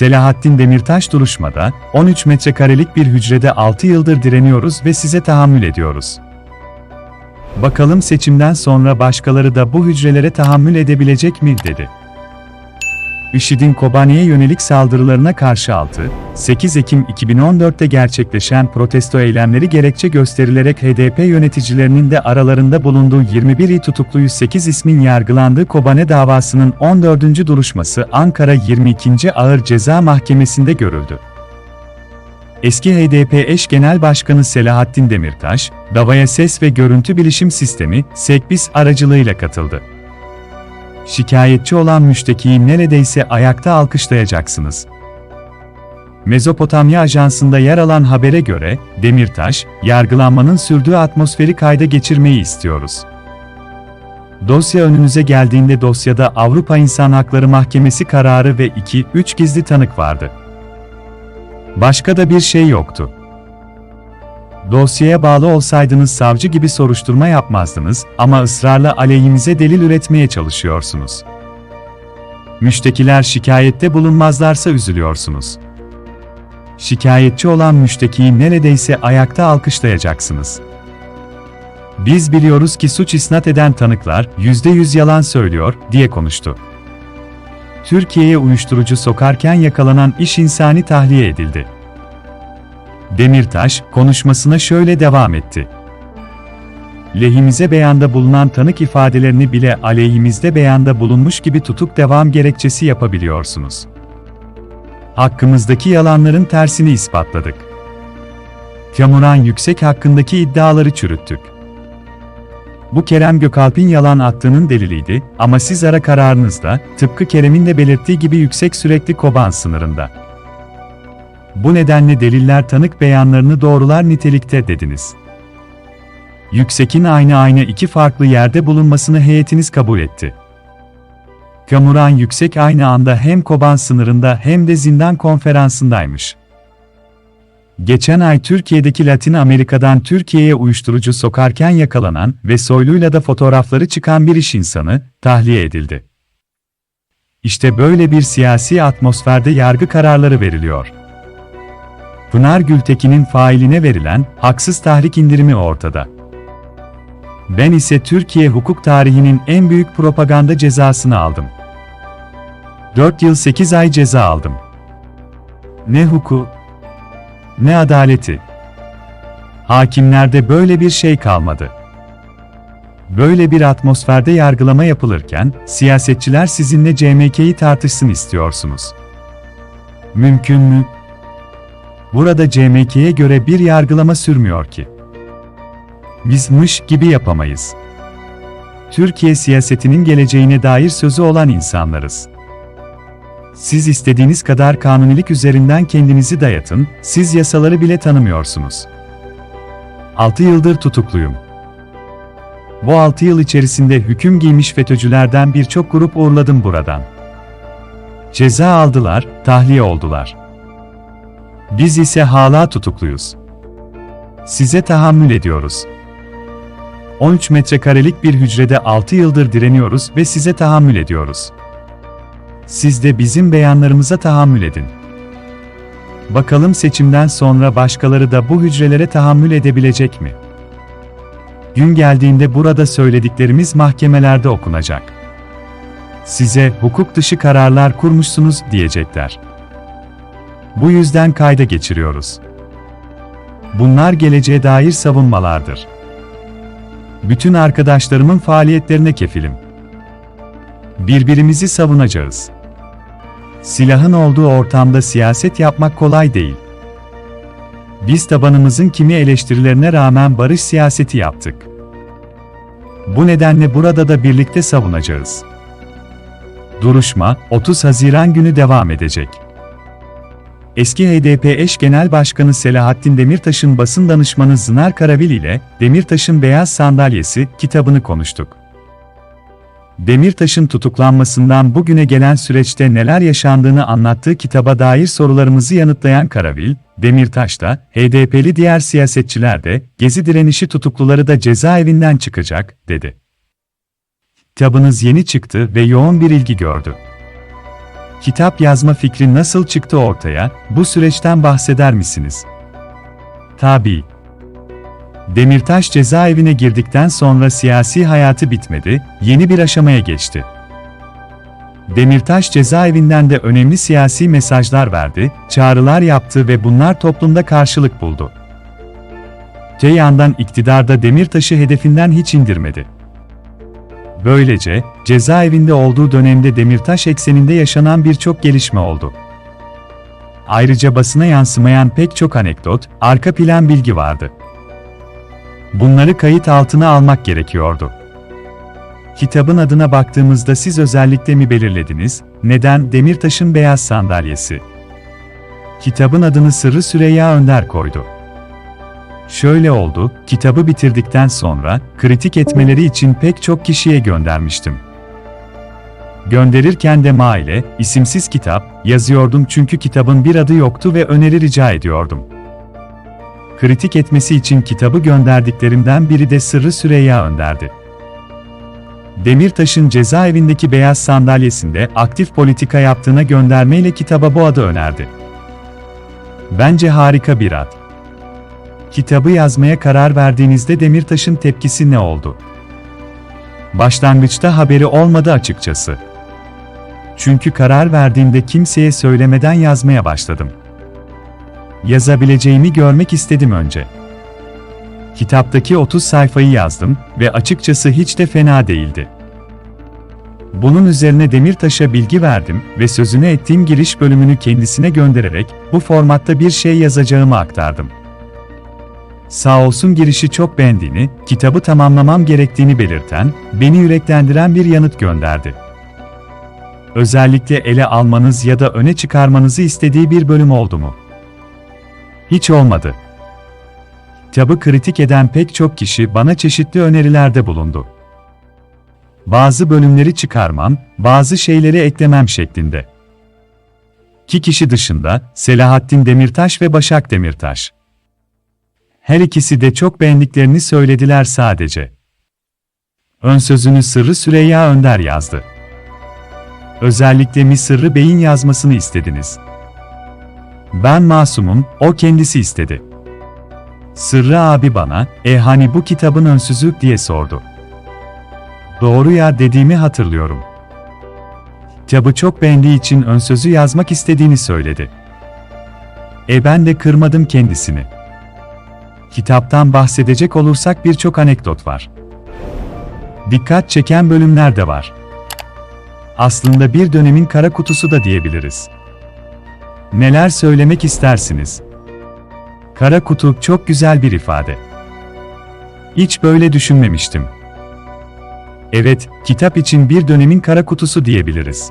Selahattin Demirtaş duruşmada, 13 metrekarelik bir hücrede 6 yıldır direniyoruz ve size tahammül ediyoruz. Bakalım seçimden sonra başkaları da bu hücrelere tahammül edebilecek mi, dedi. IŞİD'in Kobani'ye yönelik saldırılarına karşı 6, 8 Ekim 2014'te gerçekleşen protesto eylemleri gerekçe gösterilerek HDP yöneticilerinin de aralarında bulunduğu 21 tutuklu 108 ismin yargılandığı Kobane davasının 14. duruşması Ankara 22. Ağır Ceza Mahkemesi'nde görüldü. Eski HDP eş genel başkanı Selahattin Demirtaş, davaya ses ve görüntü bilişim sistemi, SEKBİS aracılığıyla katıldı. Şikayetçi olan müştekiyi neredeyse ayakta alkışlayacaksınız. Mezopotamya Ajansı'nda yer alan habere göre, Demirtaş, yargılanmanın sürdüğü atmosferi kayda geçirmeyi istiyoruz. Dosya önünüze geldiğinde dosyada Avrupa İnsan Hakları Mahkemesi kararı ve 2-3 gizli tanık vardı. Başka da bir şey yoktu. Dosyaya bağlı olsaydınız savcı gibi soruşturma yapmazdınız ama ısrarla aleyhimize delil üretmeye çalışıyorsunuz. Müştekiler şikayette bulunmazlarsa üzülüyorsunuz. Şikayetçi olan müştekiyi neredeyse ayakta alkışlayacaksınız. Biz biliyoruz ki suç isnat eden tanıklar %100 yalan söylüyor diye konuştu. Türkiye'ye uyuşturucu sokarken yakalanan iş insani tahliye edildi. Demirtaş, konuşmasına şöyle devam etti. Lehimize beyanda bulunan tanık ifadelerini bile aleyhimizde beyanda bulunmuş gibi tutup devam gerekçesi yapabiliyorsunuz. Hakkımızdaki yalanların tersini ispatladık. Kamuran Yüksek hakkındaki iddiaları çürüttük. Bu Kerem Gökalp'in yalan attığının deliliydi ama siz ara kararınızda, tıpkı Kerem'in de belirttiği gibi yüksek sürekli koban sınırında. Bu nedenle deliller tanık beyanlarını doğrular nitelikte dediniz. Yüksek'in aynı aynı iki farklı yerde bulunmasını heyetiniz kabul etti. Kamuran Yüksek aynı anda hem Koban sınırında hem de zindan konferansındaymış. Geçen ay Türkiye'deki Latin Amerika'dan Türkiye'ye uyuşturucu sokarken yakalanan ve soyluyla da fotoğrafları çıkan bir iş insanı tahliye edildi. İşte böyle bir siyasi atmosferde yargı kararları veriliyor. Pınar Gültekin'in failine verilen haksız tahrik indirimi ortada. Ben ise Türkiye hukuk tarihinin en büyük propaganda cezasını aldım. 4 yıl 8 ay ceza aldım. Ne hukuku, ne adaleti. Hakimlerde böyle bir şey kalmadı. Böyle bir atmosferde yargılama yapılırken, siyasetçiler sizinle CMK'yi tartışsın istiyorsunuz. Mümkün mü? Burada CMK'ye göre bir yargılama sürmüyor ki. Biz mış gibi yapamayız. Türkiye siyasetinin geleceğine dair sözü olan insanlarız. Siz istediğiniz kadar kanunilik üzerinden kendinizi dayatın, siz yasaları bile tanımıyorsunuz. 6 yıldır tutukluyum. Bu 6 yıl içerisinde hüküm giymiş FETÖ'cülerden birçok grup uğurladım buradan. Ceza aldılar, tahliye oldular. Biz ise hala tutukluyuz. Size tahammül ediyoruz. 13 metrekarelik bir hücrede 6 yıldır direniyoruz ve size tahammül ediyoruz. Siz de bizim beyanlarımıza tahammül edin. Bakalım seçimden sonra başkaları da bu hücrelere tahammül edebilecek mi? Gün geldiğinde burada söylediklerimiz mahkemelerde okunacak. Size hukuk dışı kararlar kurmuşsunuz diyecekler. Bu yüzden kayda geçiriyoruz. Bunlar geleceğe dair savunmalardır. Bütün arkadaşlarımın faaliyetlerine kefilim. Birbirimizi savunacağız. Silahın olduğu ortamda siyaset yapmak kolay değil. Biz tabanımızın kimi eleştirilerine rağmen barış siyaseti yaptık. Bu nedenle burada da birlikte savunacağız. Duruşma 30 Haziran günü devam edecek. Eski HDP eş genel başkanı Selahattin Demirtaş'ın basın danışmanı Zınar Karavil ile Demirtaş'ın Beyaz Sandalyesi kitabını konuştuk. Demirtaş'ın tutuklanmasından bugüne gelen süreçte neler yaşandığını anlattığı kitaba dair sorularımızı yanıtlayan Karavil, Demirtaş da, HDP'li diğer siyasetçiler de, Gezi direnişi tutukluları da cezaevinden çıkacak, dedi. Kitabınız yeni çıktı ve yoğun bir ilgi gördü. Kitap yazma fikri nasıl çıktı ortaya, bu süreçten bahseder misiniz? Tabii. Demirtaş cezaevine girdikten sonra siyasi hayatı bitmedi, yeni bir aşamaya geçti. Demirtaş cezaevinden de önemli siyasi mesajlar verdi, çağrılar yaptı ve bunlar toplumda karşılık buldu. Te yandan iktidarda Demirtaş'ı hedefinden hiç indirmedi. Böylece, cezaevinde olduğu dönemde Demirtaş ekseninde yaşanan birçok gelişme oldu. Ayrıca basına yansımayan pek çok anekdot, arka plan bilgi vardı. Bunları kayıt altına almak gerekiyordu. Kitabın adına baktığımızda siz özellikle mi belirlediniz, neden Demirtaş'ın beyaz sandalyesi? Kitabın adını Sırrı Süreyya Önder koydu. Şöyle oldu, kitabı bitirdikten sonra, kritik etmeleri için pek çok kişiye göndermiştim. Gönderirken de maile, isimsiz kitap, yazıyordum çünkü kitabın bir adı yoktu ve öneri rica ediyordum. Kritik etmesi için kitabı gönderdiklerimden biri de Sırrı Süreyya Önder'di. Demirtaş'ın cezaevindeki beyaz sandalyesinde aktif politika yaptığına göndermeyle kitaba bu adı önerdi. Bence harika bir ad. Kitabı yazmaya karar verdiğinizde Demirtaş'ın tepkisi ne oldu? Başlangıçta haberi olmadı açıkçası. Çünkü karar verdiğimde kimseye söylemeden yazmaya başladım. Yazabileceğimi görmek istedim önce. Kitaptaki 30 sayfayı yazdım ve açıkçası hiç de fena değildi. Bunun üzerine Demirtaş'a bilgi verdim ve sözünü ettiğim giriş bölümünü kendisine göndererek bu formatta bir şey yazacağımı aktardım. Sağ olsun girişi çok beğendiğini, kitabı tamamlamam gerektiğini belirten, beni yüreklendiren bir yanıt gönderdi. Özellikle ele almanız ya da öne çıkarmanızı istediği bir bölüm oldu mu? Hiç olmadı. Kitabı kritik eden pek çok kişi bana çeşitli önerilerde bulundu. Bazı bölümleri çıkarmam, bazı şeyleri eklemem şeklinde. İki kişi dışında Selahattin Demirtaş ve Başak Demirtaş. Her ikisi de çok beğendiklerini söylediler sadece. Ön sözünü Sırrı Süreyya Önder yazdı. Özellikle mi Sırrı Bey'in yazmasını istediniz? Ben masumum, o kendisi istedi. Sırrı abi bana, e hani bu kitabın önsüzü diye sordu. Doğru ya dediğimi hatırlıyorum. Kitabı çok beğendiği için ön sözü yazmak istediğini söyledi. E ben de kırmadım kendisini. Kitaptan bahsedecek olursak birçok anekdot var. Dikkat çeken bölümler de var. Aslında bir dönemin kara kutusu da diyebiliriz. Neler söylemek istersiniz? Kara kutu çok güzel bir ifade. Hiç böyle düşünmemiştim. Evet, kitap için bir dönemin kara kutusu diyebiliriz.